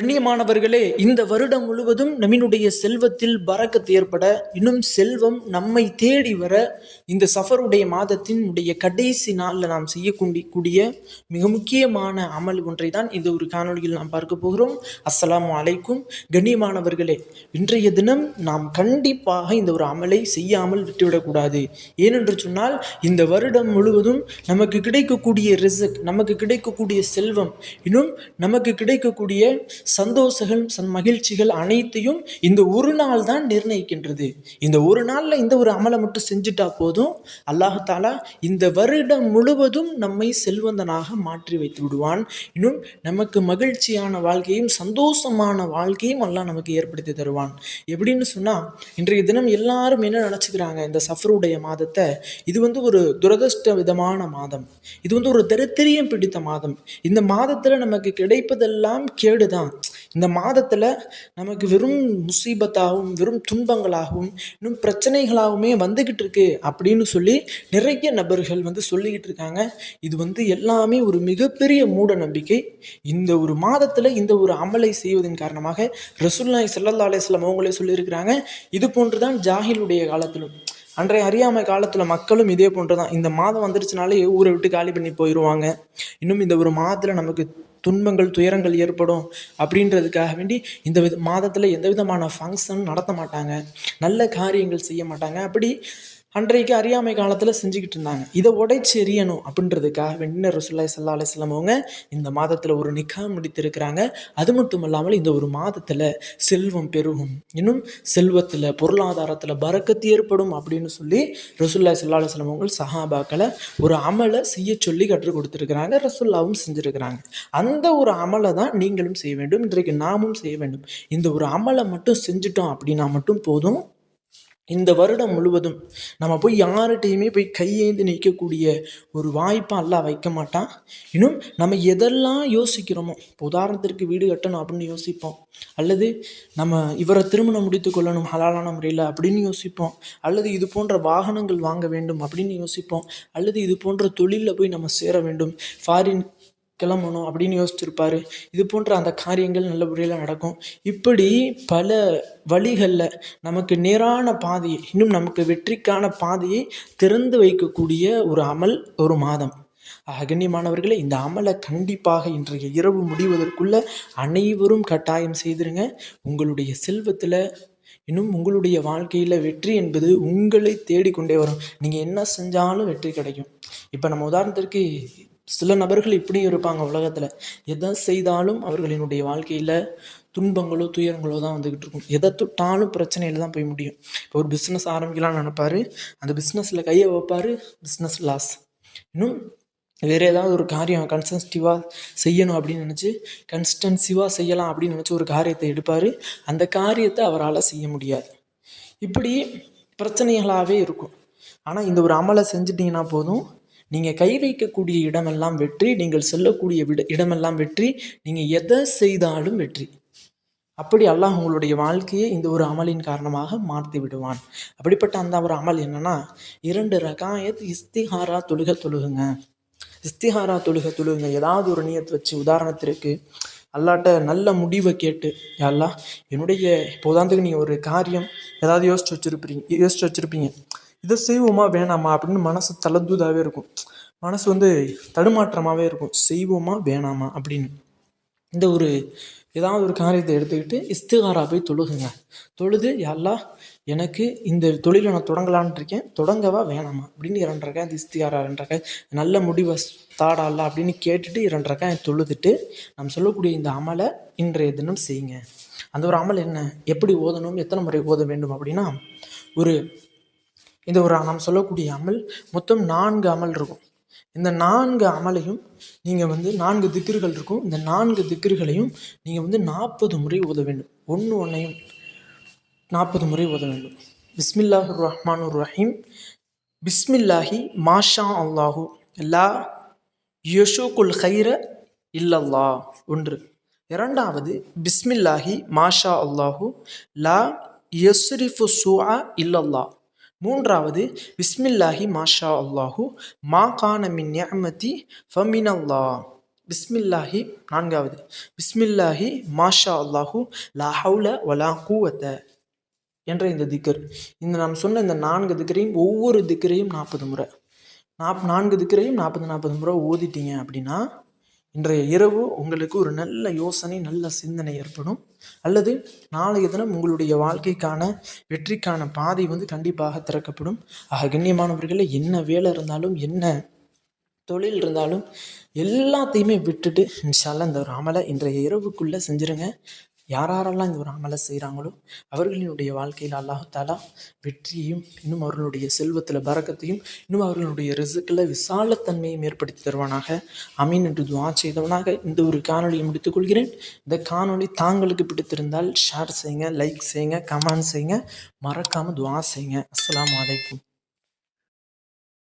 கண்ணியமானவர்களே இந்த வருடம் முழுவதும் நம்மினுடைய செல்வத்தில் பறக்கத்து ஏற்பட இன்னும் செல்வம் நம்மை தேடி வர இந்த சஃபருடைய மாதத்தின் உடைய கடைசி நாளில் நாம் செய்யக்கூடிய கூடிய மிக முக்கியமான அமல் ஒன்றை தான் இந்த ஒரு காணொளியில் நாம் பார்க்க போகிறோம். அஸ்ஸலாமு அலைக்கும். கண்ணியமானவர்களே இன்றைய தினம் நாம் கண்டிப்பாக இந்த ஒரு அமலை செய்யாமல் விட்டுவிடக்கூடாது. ஏனென்று சொன்னால் இந்த வருடம் முழுவதும் நமக்கு கிடைக்கக்கூடிய ரிசக் நமக்கு கிடைக்கக்கூடிய செல்வம் இன்னும் நமக்கு கிடைக்கக்கூடிய சந்தோஷங்கள் சன் மகிழ்ச்சிகள் அனைத்தையும் இந்த ஒரு நாள் தான் நிர்ணயிக்கின்றது. இந்த ஒரு நாளில் இந்த ஒரு அமலை மட்டும் செஞ்சுட்டா போதும். அல்லாஹாலா இந்த வருடம் முழுவதும் நம்மை செல்வந்தனாக மாற்றி வைத்து விடுவான். இன்னும் நமக்கு மகிழ்ச்சியான வாழ்க்கையும் சந்தோஷமான வாழ்க்கையும் அல்லாஹ் நமக்கு ஏற்படுத்தி தருவான். எப்படின்னு சொன்னால் இன்றைய தினம் எல்லாரும் என்ன நினச்சிக்கிறாங்க? இந்த சஃபருடைய மாதத்தை. இது வந்து ஒரு துரதிருஷ்ட விதமான மாதம். இது வந்து ஒரு தரித்திரியம் பிடித்த மாதம். இந்த மாதத்தில் நமக்கு கிடைப்பதெல்லாம் கேடு தான் இந்த மாதத்தில் நமக்கு வெறும் முசீபத்தாகவும் வெறும் துன்பங்களாகவும் இன்னும் பிரச்சனைகளாகவுமே வந்துக்கிட்டு இருக்கு அப்படின்னு சொல்லி நிறைய நபர்கள் வந்து சொல்லிக்கிட்டு இருக்காங்க. இது வந்து எல்லாமே ஒரு மிகப்பெரிய மூட நம்பிக்கை. இந்த ஒரு மாதத்தில் இந்த ஒரு அமலை செய்வதன் காரணமாக ரசூல்லாய் சல்லல்லா அலிஸ்லாம் அவங்களே சொல்லியிருக்கிறாங்க. இது போன்று தான் ஜாகிலுடைய காலத்திலும் அன்றைய அறியாமை காலத்தில் மக்களும் இதே போன்று தான் இந்த மாதம் வந்துருச்சுனாலே ஊரை விட்டு காலி பண்ணி போயிடுவாங்க இன்னும் இந்த ஒரு மாதத்தில் நமக்கு துன்பங்கள் துயரங்கள் ஏற்படும் அப்படின்றதுக்காக வேண்டி இந்த வித மாதத்தில் எந்த விதமான ஃபங்க்ஷன் நடத்த மாட்டாங்க. நல்ல காரியங்கள் செய்ய மாட்டாங்க. அப்படி அன்றைக்கு அறியாமை காலத்தில் செஞ்சுக்கிட்டு இருந்தாங்க. இதை உடைச்சு எறியணும் அப்படின்றதுக்காக வெண்ணர் ரசுல்லாய் சல்லா அலிஸ்லாம் அவங்க இந்த மாதத்தில் ஒரு நிக்கா முடித்திருக்கிறாங்க. அது மட்டும் இல்லாமல் இந்த ஒரு மாதத்தில் செல்வம் பெருகும். இன்னும் செல்வத்தில் பொருளாதாரத்தில் பறக்கத்து ஏற்படும் அப்படின்னு சொல்லி ரசுல்லாய் சல்லா அலிஸ்லாம் அவங்க சஹாபாக்களை ஒரு அமலை செய்ய சொல்லி கற்றுக் கொடுத்துருக்குறாங்க. ரசுல்லாவும் செஞ்சுருக்கிறாங்க. அந்த ஒரு அமலை தான் நீங்களும் செய்ய வேண்டும். இன்றைக்கு நாமும் செய்ய வேண்டும். இந்த ஒரு அமலை மட்டும் செஞ்சுட்டோம் அப்படின்னா மட்டும் போதும். இந்த வருடம் முழுவதும் நம்ம போய் யார்கிட்டையுமே போய் கையேந்து நிற்கக்கூடிய ஒரு வாய்ப்பை எல்லாம் வைக்க மாட்டான். இன்னும் நம்ம எதெல்லாம் யோசிக்கிறோமோ இப்போ உதாரணத்திற்கு வீடு கட்டணும் அப்படின்னு யோசிப்போம். அல்லது நம்ம இவரை திருமணம் முடித்து கொள்ளணும் ஹலாலான முறையில் அப்படின்னு யோசிப்போம். அல்லது இது போன்ற வாகனங்கள் வாங்க வேண்டும் அப்படின்னு யோசிப்போம். அல்லது இது போன்ற தொழிலில் போய் நம்ம சேர வேண்டும். ஃபாரின் கிளம்பணும் அப்படின்னு யோசிச்சிருப்பார். இது போன்ற அந்த காரியங்கள் நல்ல முறையில் நடக்கும். இப்படி பல வழிகளில் நமக்கு நேரான பாதையை இன்னும் நமக்கு வெற்றிக்கான பாதையை திறந்து வைக்கக்கூடிய ஒரு அமல் ஒரு மாதம். அகண்ணியமானவர்களே இந்த அமலை கண்டிப்பாக இன்றைய இரவு முடிவதற்குள்ள அனைவரும் கட்டாயம் செய்திருங்க. உங்களுடைய செல்வத்தில் இன்னும் உங்களுடைய வாழ்க்கையில் வெற்றி என்பது உங்களை தேடிக்கொண்டே வரும். நீங்கள் என்ன செஞ்சாலும் வெற்றி கிடைக்கும். இப்போ நம்ம உதாரணத்திற்கு சில நபர்கள் இப்படியும் இருப்பாங்க உலகத்தில். எதை செய்தாலும் அவர்களினுடைய வாழ்க்கையில் துன்பங்களோ துயரங்களோ தான் வந்துக்கிட்டு இருக்கும். எதை தொட்டாலும் பிரச்சனையில் தான் போய் முடியும். இப்போ ஒரு பிஸ்னஸ் ஆரம்பிக்கலாம்னு நினைப்பாரு. அந்த பிஸ்னஸில் கையை வைப்பார். பிஸ்னஸ் லாஸ் இன்னும் வேறு ஏதாவது ஒரு காரியம் கன்சன்ஸ்டிவாக செய்யணும் அப்படின்னு நினச்சி கன்ஸ்டன்சிவாக செய்யலாம் அப்படின்னு நினச்சி ஒரு காரியத்தை எடுப்பார். அந்த காரியத்தை அவரால் செய்ய முடியாது. இப்படி பிரச்சனைகளாகவே இருக்கும். ஆனால் இந்த ஒரு அமலை செஞ்சிட்டிங்கன்னா போதும் நீங்கள் கை வைக்கக்கூடிய இடமெல்லாம் வெற்றி நீங்கள் செல்லக்கூடிய விட இடமெல்லாம் வெற்றி நீங்கள் எதை செய்தாலும் வெற்றி. அப்படி அல்லாஹ் உங்களுடைய வாழ்க்கையை இந்த ஒரு அமலின் காரணமாக மாற்றி விடுவான். அப்படிப்பட்ட அந்த ஒரு அமல் என்னன்னா இரண்டு ரகாயத் இஸ்திஹாரா தொழுக தொழுகுங்க. இஸ்திஹாரா தொழுக தொழுகுங்க. ஏதாவது ஒரு நியத்தை வச்சு உதாரணத்திற்கு அல்லாட்ட நல்ல முடிவை கேட்டு அல்லா என்னுடைய இப்போ உதாரணத்துக்கு நீங்கள் ஒரு காரியம் ஏதாவது யோசிச்சு வச்சுருப்பீங்க யோசிச்சு வச்சுருப்பீங்க. இதை செய்வோமா வேணாமா அப்படின்னு மனசு தளர்ந்துதாகவே இருக்கும். மனசு வந்து தடுமாற்றமாகவே இருக்கும். செய்வோமா வேணாமா அப்படின்னு. இந்த ஒரு ஏதாவது ஒரு காரியத்தை எடுத்துக்கிட்டு இஸ்திகாரா போய் தொழுகுங்க. தொழுது எல்லா எனக்கு இந்த தொழிலை நான் தொடங்கலான் இருக்கேன். தொடங்கவா வேணாமா? அப்படின்னு இரண்டரைக்கா இந்த இஸ்திகாரா ரெண்டரைக்கா நல்ல முடிவை தாடால அப்படின்னு கேட்டுட்டு இரண்டரைக்கா தொழுதுட்டு நம்ம சொல்லக்கூடிய இந்த அமலை இன்றைய தினம் செய்யுங்க. அந்த ஒரு அமல் என்ன? எப்படி ஓதணும்? எத்தனை முறை ஓத வேண்டும்? அப்படின்னா ஒரு இந்த ஒரு நாம் சொல்லக்கூடிய அமல் மொத்தம் நான்கு அமல் இருக்கும். இந்த நான்கு அமலையும் நீங்கள் வந்து நான்கு திக்கிர்கள் இருக்கும். இந்த நான்கு திக்கிர்களையும் நீங்கள் வந்து நாற்பது முறை ஓத வேண்டும். ஒன்று ஒன்றையும் நாற்பது முறை ஓத வேண்டும். பிஸ்மில்லாஹு ரஹ்மான் ரஹீம். பிஸ்மில்லாஹி மாஷா அல்லாஹூ. லா யஷோகுல் ஹைர இல்லல்லா ஒன்று. இரண்டாவது பிஸ்மில்லாஹி மாஷா அல்லாஹூ. லா யஸ்ரிஃபு சுஆ இல்லல்லா மூன்றாவது பிஸ்மில்லாஹி மாஷா அல்லாஹு மா கான மின் நியமதி ஃபமின் அல்லா பிஸ்மில்லாஹி நான்காவது பிஸ்மில்லாஹி மாஷா அல்லாஹூ லா ஹவுல வலா கூவத்த. என்ற இந்த திக்கர் இந்த நாம் சொன்ன இந்த நான்கு திக்கரையும் ஒவ்வொரு திக்கரையும் நாற்பது முறை. நாப் நான்கு திக்கரையும் நாற்பது நாற்பது முறை ஓதிட்டீங்க அப்படின்னா இன்றைய இரவு உங்களுக்கு ஒரு நல்ல யோசனை நல்ல சிந்தனை ஏற்படும். அல்லது நாளைய தினம் உங்களுடைய வாழ்க்கைக்கான வெற்றிக்கான பாதை வந்து கண்டிப்பாக திறக்கப்படும். ஆக கண்ணியமானவர்களே என்ன வேலை இருந்தாலும் என்ன தொழில் இருந்தாலும் எல்லாத்தையுமே விட்டுட்டு இன்ஷால்லா இந்த ஒரு அமலை இன்றைய இரவுக்குள்ளே செஞ்சுருங்க. யாரெல்லாம் இந்த ஒரு அமலை செய்கிறாங்களோ அவர்களினுடைய வாழ்க்கையில் அல்லாஹு தாலா வெற்றியையும் இன்னும் அவர்களுடைய செல்வத்தில் பறக்கத்தையும் இன்னும் அவர்களுடைய ரிசுக்கில் விசாலத்தன்மையும் ஏற்படுத்தி தருவானாக. அமீன் என்று துவா செய்தவனாக இந்த ஒரு காணொலியை முடித்துக்கொள்கிறேன் இந்த காணொளி தாங்களுக்கு பிடித்திருந்தால் ஷேர் செய்யுங்க லைக் செய்யுங்க கமெண்ட் செய்யுங்க. மறக்காமல் துவா செய்யுங்க. அஸ்லாம் வலைக்கும்